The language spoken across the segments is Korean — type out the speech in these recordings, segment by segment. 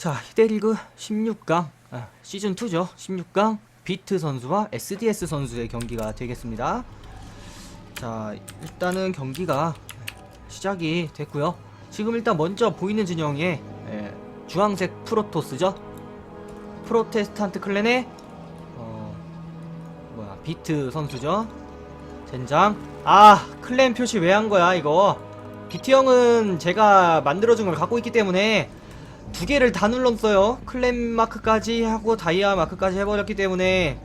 자, 히데리그 16강 아, 시즌 2죠. 16강 비트 선수와 SDS 선수의 경기가 되겠습니다. 자, 일단은 경기가 시작이 됐고요. 지금 일단 먼저 보이는 진영에 예, 주황색 프로토스죠. 프로테스탄트 클랜의 어, 뭐야 비트 선수죠. 젠장. 아 클랜 표시 왜 한 거야 이거? 비트 형은 제가 만들어준 걸 갖고 있기 때문에 두 개를 다 눌렀어요. 클랜 마크까지 하고 다이아 마크까지 해버렸기 때문에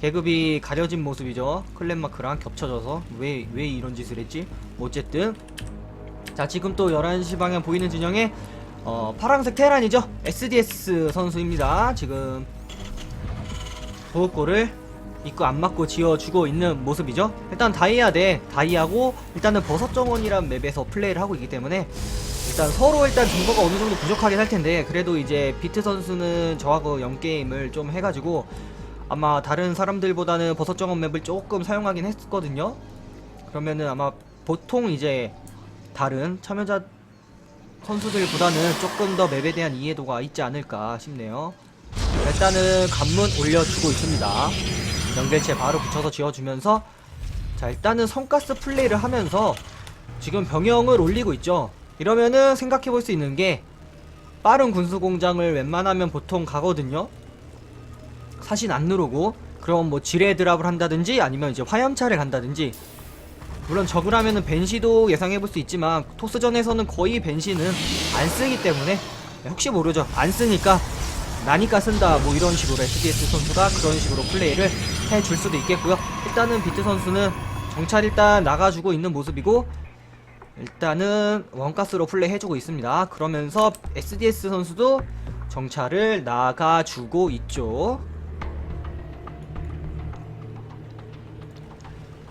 계급이 가려진 모습이죠. 클랜 마크랑 겹쳐져서 왜 왜 이런 짓을 했지? 어쨌든 자 지금 또 11시 방향 보이는 진영에 어, 파란색 테란이죠. SDS 선수입니다. 지금 보호골을 입구 안 맞고 지어주고 있는 모습이죠. 일단 다이아 대 다이아고 일단은 버섯 정원이란 맵에서 플레이를 하고 있기 때문에 일단 서로 일단 정보가 어느 정도 부족하긴 할 텐데 그래도 이제 비트 선수는 저하고 영 게임을 좀 해가지고 아마 다른 사람들보다는 버섯 정원 맵을 조금 사용하긴 했거든요. 그러면은 아마 보통 이제 다른 참여자 선수들보다는 조금 더 맵에 대한 이해도가 있지 않을까 싶네요. 일단은 관문 올려주고 있습니다. 연결체 바로 붙여서 지어주면서 자 일단은 성가스 플레이를 하면서 지금 병영을 올리고 있죠. 이러면은 생각해 볼 수 있는 게 빠른 군수 공장을 웬만하면 보통 가거든요. 사신 안 누르고 그럼 뭐 지뢰 드랍을 한다든지 아니면 이제 화염차를 간다든지 물론 적을 하면은 벤시도 예상해 볼 수 있지만 토스전에서는 거의 벤시는 안 쓰기 때문에 혹시 모르죠. 안 쓰니까 나니까 쓴다 뭐 이런 식으로 SDS 선수가 그런 식으로 플레이를 해줄 수도 있겠고요. 일단은 비트 선수는 정찰 일단 나가주고 있는 모습이고 일단은 원가스로 플레이 해주고 있습니다. 그러면서 SDS 선수도 정찰을 나가주고 있죠.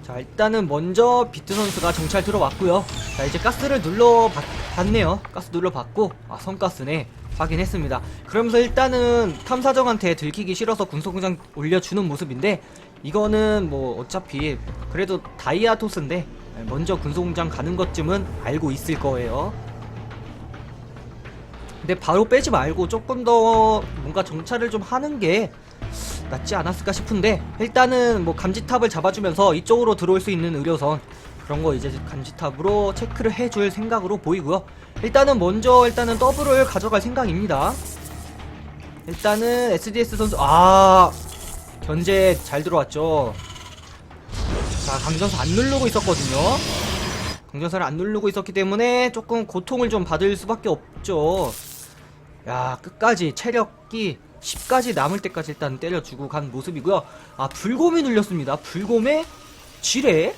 자 일단은 먼저 비트 선수가 정찰 들어왔고요 자 이제 가스를 눌러 봤, 봤네요 가스 눌러 봤고 아 선가스네 확인했습니다 그러면서 일단은 탐사정한테 들키기 싫어서 군소공장 올려주는 모습인데 이거는 뭐 어차피 그래도 다이아 토스인데 먼저 군소공장 가는 것쯤은 알고 있을 거예요 근데 바로 빼지 말고 조금 더 뭔가 정찰을 좀 하는 게 낫지 않았을까 싶은데 일단은 뭐 감지탑을 잡아주면서 이쪽으로 들어올 수 있는 의료선 그런 거 이제 감지탑으로 체크를 해줄 생각으로 보이고요. 일단은 먼저 일단은 더블을 가져갈 생각입니다. 일단은 SDS 선수 아 견제 잘 들어왔죠. 자 강전사 안 누르고 있었거든요. 강전사를 안 누르고 있었기 때문에 조금 고통을 좀 받을 수밖에 없죠. 야 끝까지 체력이 10까지 남을 때까지 일단 때려주고 간 모습이고요. 아 불곰이 눌렸습니다. 불곰의 지뢰.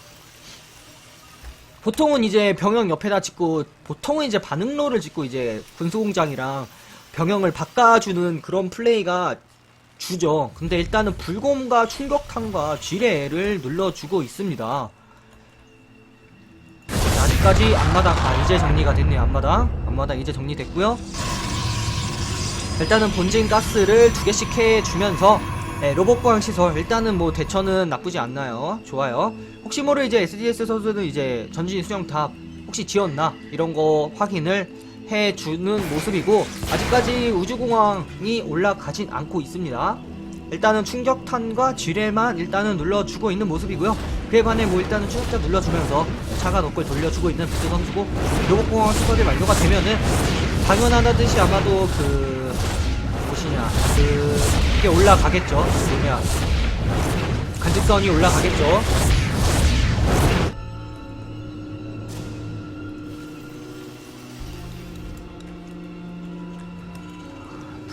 보통은 이제 병영 옆에다 짓고 보통은 이제 반응로를 짓고 이제 군수공장이랑 병영을 바꿔주는 그런 플레이가 주죠. 근데 일단은 불곰과 충격탄과 지뢰를 눌러주고 있습니다. 자, 아직까지 앞마당 아 이제 정리가 됐네요. 앞마당 앞마당 이제 정리됐고요. 일단은 본진 가스를 두 개씩 해주면서 네, 로봇 보양 시설 일단은 뭐 대처는 나쁘지 않나요? 좋아요. 혹시 모를 이제 SDS 선수는 이제 전진 수영탑 혹시 지었나 이런 거 확인을 해주는 모습이고 아직까지 우주공항이 올라가진 않고 있습니다. 일단은 충격탄과 지뢰만 일단은 눌러주고 있는 모습이고요. 그에 반해 뭐 일단은 충격탄 눌러주면서 차가 덕을 돌려주고 있는 비트 선수고 로봇공항 시설이 완료가 되면은 당연하다듯이 아마도 그 무엇이냐 그 이게 올라가겠죠 뭐냐 간직선이 올라가겠죠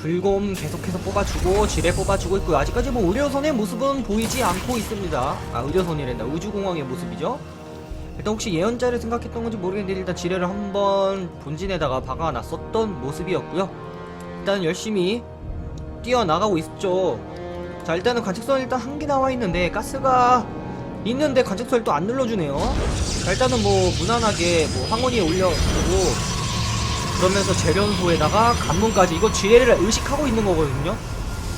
불곰 계속해서 뽑아주고 지뢰 뽑아주고 있고요. 아직까지 뭐 의료선의 모습은 보이지 않고 있습니다. 아 의료선이란다. 우주공항의 모습이죠? 일단 혹시 예언자를 생각했던 건지 모르겠는데 일단 지뢰를 한번 본진에다가 박아놨었던 모습이었고요. 일단 열심히 뛰어나가고 있죠. 자 일단은 관측선 일단 한 개 나와 있는데 가스가 있는데 관측선을 또 안 눌러주네요. 자 일단은 뭐 무난하게 뭐 황혼이에 올려주고 그러면서 재련소에다가 관문까지 이거 지뢰를 의식하고 있는 거거든요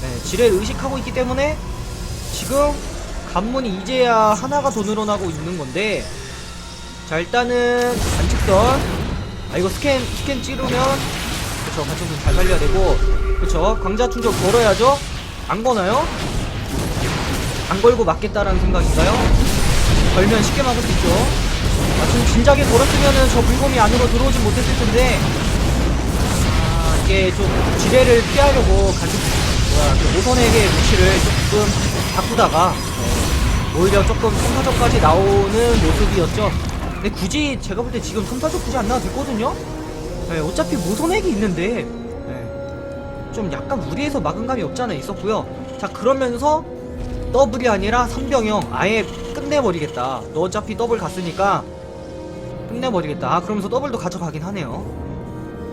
네 지뢰를 의식하고 있기 때문에 지금 관문이 이제야 하나가 더 늘어나고 있는 건데 자 일단은 관측선 아 이거 스캔 스캔 찌르면 그쵸 관청도 잘 살려야 되고 그쵸 광자 충전 걸어야죠 안 거나요? 안 걸고 맞겠다라는 생각인가요? 걸면 쉽게 막을 수 있죠 아, 좀 진작에 걸었으면은 저 불곰이 안으로 들어오진 못했을 텐데 아, 이게 좀 지뢰를 피하려고 가지고 뭐야 그 모선에게 위치를 조금 바꾸다가 어, 오히려 조금 성사적까지 나오는 모습이었죠. 근데 굳이 제가 볼 때 지금 성사적 굳이 안 나와도 됐거든요. 네, 어차피 모선액이 있는데 네, 좀 약간 무리해서 막은 감이 없지 않아 있었고요. 자 그러면서 더블이 아니라 3병형 아예 끝내버리겠다. 너 어차피 더블 갔으니까 끝내버리겠다. 아, 그러면서 더블도 가져가긴 하네요.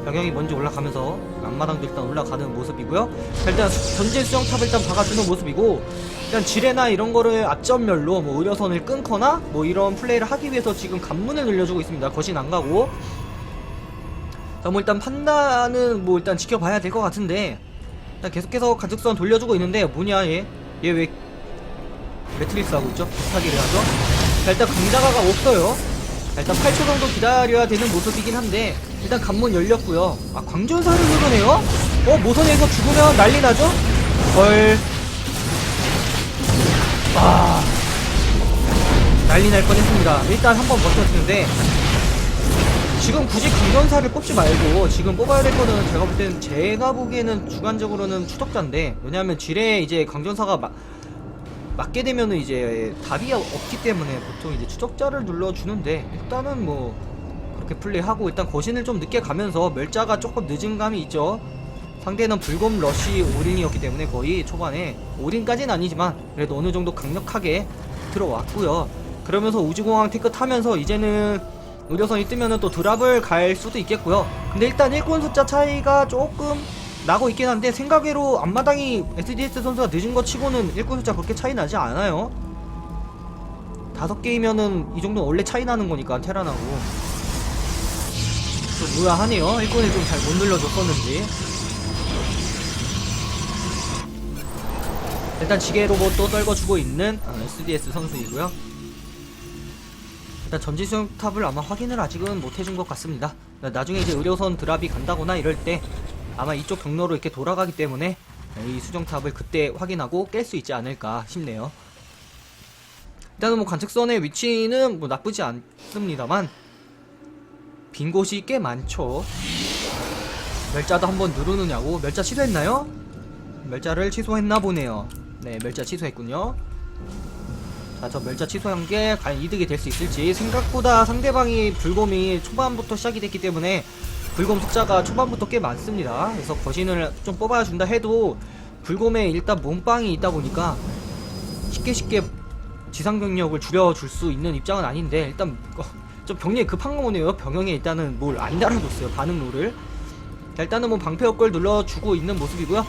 병영이 먼저 올라가면서 앞마당도 일단 올라가는 모습이고요. 자, 일단 전진 수영탑을 일단 박아주는 모습이고 일단 지뢰나 이런 거를 앞전멸로 뭐 의료선을 끊거나 뭐 이런 플레이를 하기 위해서 지금 관문을 늘려주고 있습니다. 거신 안 가고 자, 뭐 일단 판단은 뭐 일단 지켜봐야 될 것 같은데 일단 계속해서 가득선 돌려주고 있는데 뭐냐 얘? 얘 왜 매트릭스 하고 있죠? 부탁이를 하죠? 자, 일단 강자가가 없어요. 자, 일단 8초 정도 기다려야 되는 모습이긴 한데 일단 관문 열렸고요. 아 광전사를 누르네요? 어 모선에서 죽으면 난리 나죠? 헐. 아 난리 날 뻔했습니다. 일단 한번 버텼는데 지금 굳이 강전사를 뽑지 말고 지금 뽑아야 될 거는 제가 볼 때는 제가 보기에는 주관적으로는 추적자인데 왜냐하면 지뢰에 이제 강전사가 막 맞게 되면은 이제 답이 없기 때문에 보통 이제 추적자를 눌러주는데 일단은 뭐 그렇게 플레이하고 일단 거신을 좀 늦게 가면서 멸자가 조금 늦은 감이 있죠. 상대는 불곰 러쉬 올인이었기 때문에 거의 초반에 올인까지는 아니지만 그래도 어느 정도 강력하게 들어왔고요. 그러면서 우주공항 테크 타면서 이제는 의료선이 뜨면은 또 드랍을 갈 수도 있겠고요. 근데 일단 일꾼 숫자 차이가 조금 나고 있긴 한데 생각외로 앞마당이 SDS 선수가 늦은 것 치고는 일꾼 숫자 그렇게 차이 나지 않아요. 다섯 개이면은 이 정도 원래 차이 나는 거니까 테란하고 좀 의아하네요. 일꾼을 좀잘 못 눌러줬었는지. 일단 지게 로봇도 떨궈주고 있는 어, SDS 선수이고요. 일단 전지 수영탑을 아마 확인을 아직은 못 해준 것 같습니다. 나중에 이제 의료선 드랍이 간다거나 이럴 때 아마 이쪽 경로로 이렇게 돌아가기 때문에 이 수정탑을 그때 확인하고 깰 수 있지 않을까 싶네요. 일단은 뭐 관측선의 위치는 뭐 나쁘지 않습니다만 빈 곳이 꽤 많죠. 멸자도 한번 누르느냐고 멸자 취소했나요? 멸자를 취소했나 보네요. 네, 멸자 취소했군요. 자, 저 멸자 취소한 게 과연 이득이 될 수 있을지 생각보다 상대방이 불곰이 초반부터 시작이 됐기 때문에 불곰 숫자가 초반부터 꽤 많습니다. 그래서 거신을 좀 뽑아준다 해도 불곰에 일단 몸빵이 있다 보니까 쉽게 쉽게 지상 병력을 줄여줄 수 있는 입장은 아닌데 일단 어, 좀 병력이 급한 거네요. 병영에 일단은 뭘 안 달아줬어요. 반응로를. 자, 일단은 뭐 방패 역걸 눌러주고 있는 모습이고요.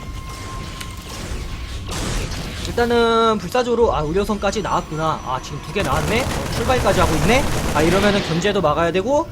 일단은 불사조로 아 의료선까지 나왔구나. 아 지금 두 개 나왔네. 어, 출발까지 하고 있네. 아 이러면은 견제도 막아야 되고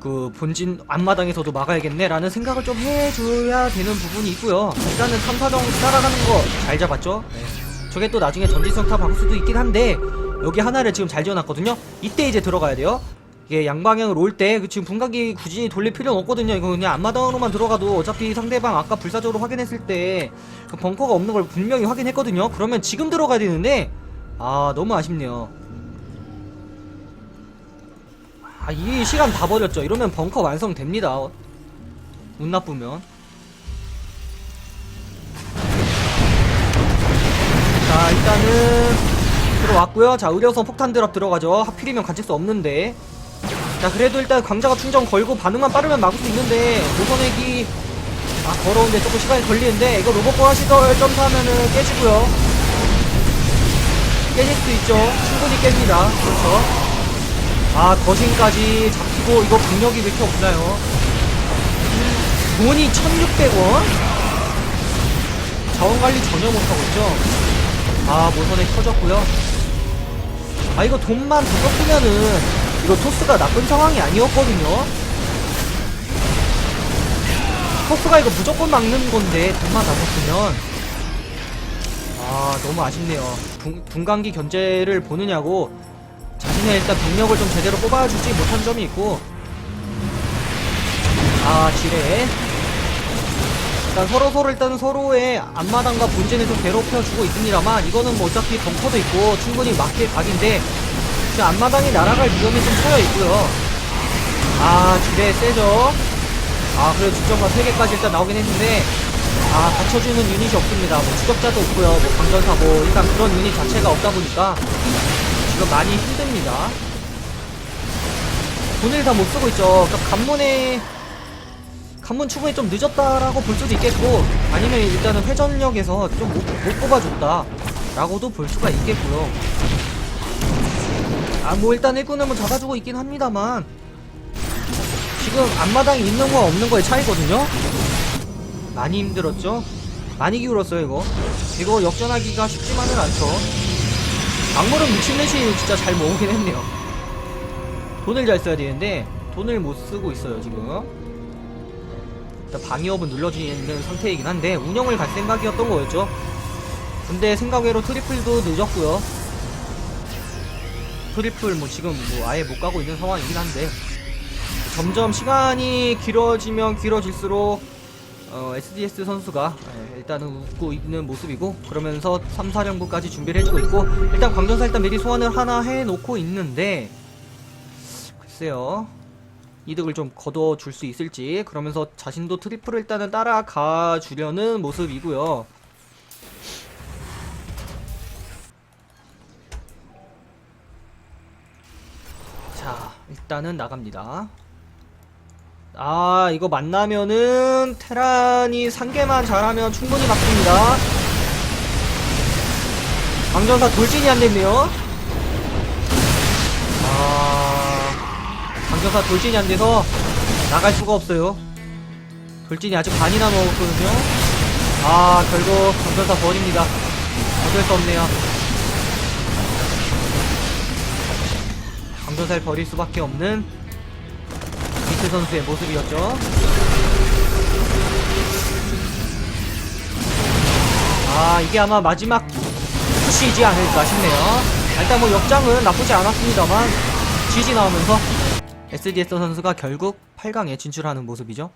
그 본진 앞마당에서도 막아야겠네 라는 생각을 좀 해줘야 되는 부분이 있고요. 일단은 탐사정 따라가는 거 잘 잡았죠. 네. 저게 또 나중에 전지성 탑 박을 수도 있긴 한데 여기 하나를 지금 잘 지어놨거든요. 이때 이제 들어가야 돼요. 이게 양방향으로 올 때 지금 분광기 굳이 돌릴 필요는 없거든요. 이거 그냥 앞마당으로만 들어가도 어차피 상대방 아까 불사조로 확인했을 때 그 벙커가 없는 걸 분명히 확인했거든요. 그러면 지금 들어가야 되는데 아 너무 아쉽네요. 아, 이 시간 다 버렸죠. 이러면 벙커 완성됩니다. 운 나쁘면. 자, 일단은 들어왔고요. 자, 의료선 폭탄 드랍 들어가죠. 하필이면 간칠 수 없는데. 자, 그래도 일단 광자가 충전 걸고 반응만 빠르면 막을 수 있는데 노선액이 아, 걸어오는데 조금 시간이 걸리는데 이거 로봇과 시설 점수하면은 깨지고요. 깨질 수 있죠. 충분히 깹니다. 그렇죠. 아 거신까지 잡히고 이거 경력이 왜 이렇게 없나요? 돈이 1600원? 자원관리 전혀 못하고 있죠? 아 모선에 터졌고요 아 이거 돈만 더 섞으면은 이거 토스가 나쁜 상황이 아니었거든요. 토스가 이거 무조건 막는 건데 돈만 더 섞으면. 아 너무 아쉽네요. 분, 분광기 견제를 보느냐고. 자신의 일단 병력을 좀 제대로 뽑아주지 못한 점이 있고. 아 지뢰 일단 서로 서로 일단 서로의 앞마당과 본진을 좀 괴롭혀주고 있습니다만 이거는 뭐 어차피 벙커도 있고 충분히 막힐 각인데 지금 앞마당이 날아갈 위험이 좀 처해 있고요. 아 지뢰 세죠? 아 그래도 직전과 3개까지 일단 나오긴 했는데 아 받쳐주는 유닛이 없습니다. 뭐 추적자도 없고요. 뭐 강전사 뭐 일단 그런 유닛 자체가 없다 보니까 지금 많이 힘듭니다. 돈을 다 못 쓰고 있죠. 그러니까 간문에 간문 충분히 좀 늦었다라고 볼 수도 있겠고 아니면 일단은 회전력에서 좀 못 뽑아줬다 라고도 볼 수가 있겠고요. 아 뭐 일단 일꾼을 뭐 잡아주고 있긴 합니다만 지금 앞마당에 있는 거와 없는 거의 차이거든요? 많이 힘들었죠? 많이 기울었어요 이거. 이거 역전하기가 쉽지만은 않죠. 악물은 미친듯이 진짜 잘 모으긴 했네요. 돈을 잘 써야 되는데 돈을 못 쓰고 있어요 지금 방위업은 눌러지는 상태이긴 한데 운영을 갈 생각이었던 거였죠. 근데 생각외로 트리플도 늦었고요. 트리플 뭐 지금 뭐 아예 못 가고 있는 상황이긴 한데 점점 시간이 길어지면 길어질수록 어, SDS 선수가 예, 일단은 웃고 있는 모습이고 그러면서 3, 4연구까지 준비를 해주고 있고 일단 광전사 일단 미리 소환을 하나 해놓고 있는데 글쎄요 이득을 좀 거둬줄 수 있을지. 그러면서 자신도 트리플을 일단은 따라가 주려는 모습이고요. 자 일단은 나갑니다. 아 이거 만나면은 테란이 상계만 잘하면 충분히 바뀝니다. 광전사 돌진이 안됐네요. 아 광전사 돌진이 안 돼서 나갈 수가 없어요 돌진이 아직 반이나 먹었거든요 아 결국 광전사 버립니다 어쩔 수 없네요 광전사를 버릴 수밖에 없는 이트 선수의 모습이었죠. 아, 이게 아마 마지막 푸시이지 않을까 싶네요. 일단 뭐 역장은 나쁘지 않았습니다만, GG 나오면서 SDS 선수가 결국 8강에 진출하는 모습이죠.